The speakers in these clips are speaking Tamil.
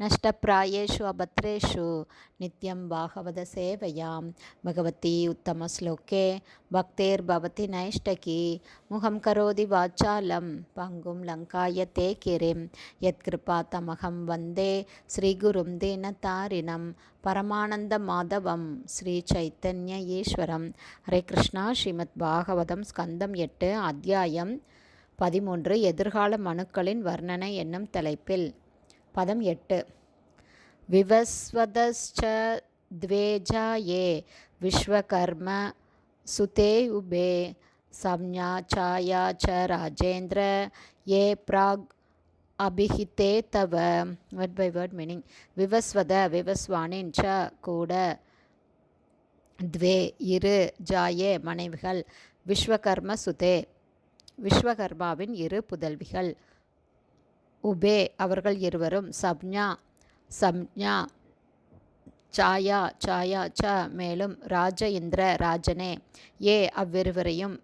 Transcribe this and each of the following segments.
நஷ்டப்பிராயேஷு அபத்ரேஷு நித்யம் பாகவத சேவையாம் பகவதி உத்தம உத்தமஸ்லோகே பக்தேர்பவதி நைஷ்டகி முகம் கரோதி வாச்சாலம் பங்கும் லங்காய தே கிரிம் யத்கிருபா தமகம் வந்தே ஸ்ரீகுரும் தீனதாரிணம் பரமானந்த மாதவம் ஸ்ரீ சைத்தன்ய ஈஸ்வரம் ஹரே கிருஷ்ணா ஸ்ரீமத் பாகவதம் ஸ்கந்தம் எட்டு அத்தியாயம் பதிமூன்று எதிர்கால மனுக்களின் வர்ணனை என்னும் தலைப்பில்। பதம் எட்டு விவஸ்வதச்ச द्वेजा ये विश्वकर्म सुते उभे संज्ञा छाया च राजेन्द्र ये प्राग् அபிஹித்தே தவ வேர்ட் பை வேர்ட் மீனிங் விவஸ்வத விவஸ்வானின் ச கூட த்வே இரு ஜாயே மனைவிகள் விஸ்வகர்ம சுதே விஸ்வகர்மாவின் இரு புதல்விகள் உபே அவர்கள் இருவரும் சப்ஞா சம்ஞா சாயா சாயா ச மேலும் ராஜ இந்திர ராஜனே ஏ அவ்விருவரையும்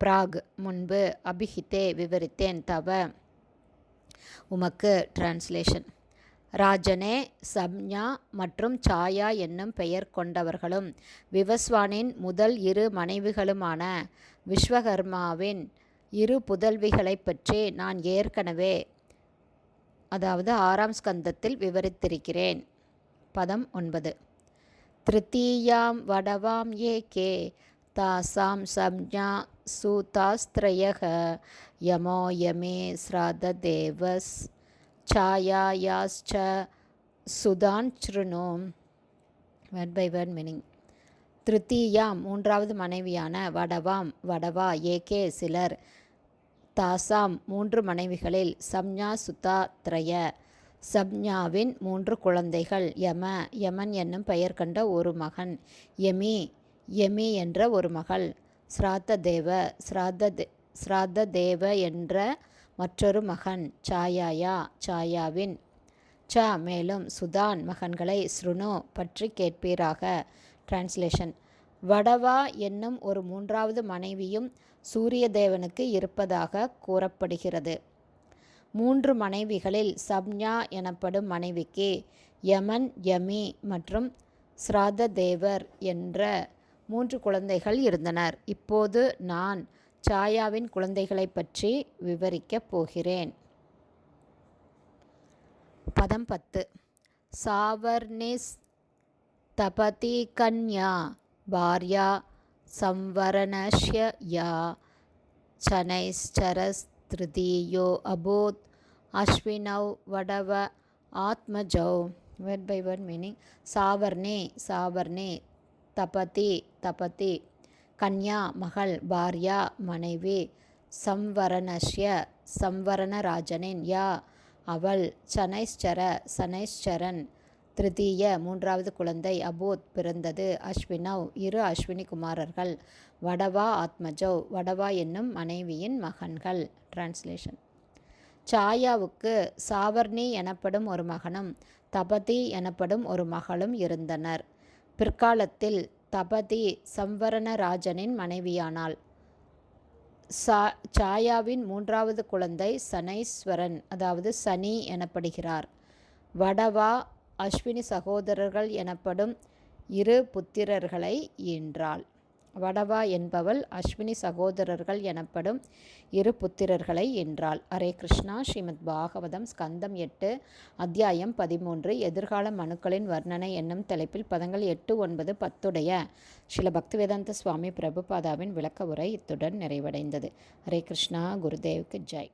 பிராக் முன்பு அபிஹித்தே விவரித்தேன் தவ உமக்கு டிரான்ஸ்லேஷன் ராஜனே சம்ஞா மற்றும் சாயா என்னும் பெயர் கொண்டவர்களும் விவஸ்வானின் முதல் இரு மனைவிகளுமான விஸ்வகர்மாவின் இரு புதல்விகளைப் பற்றி நான் ஏற்கனவே அதாவது ஆறாம் ஸ்கந்தத்தில் விவரித்திருக்கிறேன். பதம் ஒன்பது. திருத்தீயாம் வடவாம் ஏ கே தாசாம் சம்ஞா சூதாஸ்திரயக யமோ யமே ஸ்ராத தேவஸ் சாயாயாஸ்ச சுதான் சுருணு வேர்ட் பை வேர்ட் மீனிங் திருத்தீயாம் மூன்றாவது மனைவியான வடவாம் வடவா ஏகே சிலர் தாசாம் மூன்று மனைவிகளில் சம்ஞா சுதா திரய. சப்ஞாவின் மூன்று குழந்தைகள் யம. யமன் என்னும் பெயர் கண்ட ஒரு மகன். யமி. யமி என்ற ஒரு மகள். ஸ்ராத்த தேவ ஸ்ராத்த தே ஸ்ராத்த தேவ என்ற மற்றொரு மகன். சாயாயா. சாயாவின். ச மேலும் சுதான் மகன்களை ஸ்ருணு பற்றி கேட்பீராக. டிரான்ஸ்லேஷன் வடவா என்னும் ஒரு மூன்றாவது மனைவியும் சூரியதேவனுக்கு இருப்பதாக கூறப்படுகிறது. மூன்று மனைவிகளில் சப்ஞா எனப்படும் மனைவிக்கு யமன் யமி மற்றும் ஸ்ராத தேவர் என்ற மூன்று குழந்தைகள் இருந்தனர். இப்போது நான் சாயாவின் குழந்தைகளை பற்றி விவரிக்கப் போகிறேன். பதம் பத்து. சாவர்னிஸ் தபதி கன்யா பாரியா संवरणस्य या शनैश्चरस्तृतीयो अभूत् अश्विनौ वडव आत्मजौ word by word meaning சாவர்ணே சாவர்ணே Tapti Tapti கன்யா மகள் பாரியா மனைவி சம்வரணஸ்ய சம்வரணராஜனின் யா அவள் சனைஸ்சர சனைஸ்சரன் திருத்தீய மூன்றாவது குழந்தை அபோத் பிறந்தது. அஸ்வினவ் இரு அஸ்வினி குமாரர்கள். வடவா ஆத்மஜவ் வடவா என்னும் மனைவியின் மகன்கள். டிரான்ஸ்லேஷன் சாயாவுக்கு சாவர்ணி எனப்படும் ஒரு மகனும் தபதி எனப்படும் ஒரு மகளும் இருந்தனர். பிற்காலத்தில் தபதி சம்வரணராஜனின் மனைவியானாள். சா சாயாவின் மூன்றாவது குழந்தை சனைஸ்வரன் அதாவது சனி எனப்படுகிறார். வடவா அஸ்வினி சகோதரர்கள் எனப்படும் இரு புத்திரர்களை ஈன்றாள். வடவா என்பவள் அஸ்வினி சகோதரர்கள் எனப்படும் இரு புத்திரர்களை என்றாள் ஹரே கிருஷ்ணா ஸ்ரீமத் பாகவதம் ஸ்கந்தம் எட்டு அத்தியாயம் பதிமூன்று எதிர்கால மனுக்களின் வர்ணனை என்னும் தலைப்பில் பதங்கள் எட்டு ஒன்பது பத்துடைய ஸ்ரீல பக்திவேதாந்த சுவாமி பிரபுபாதாவின் விளக்க உரை இத்துடன் நிறைவடைந்தது. ஹரே கிருஷ்ணா குருதேவுக்கு ஜெய்.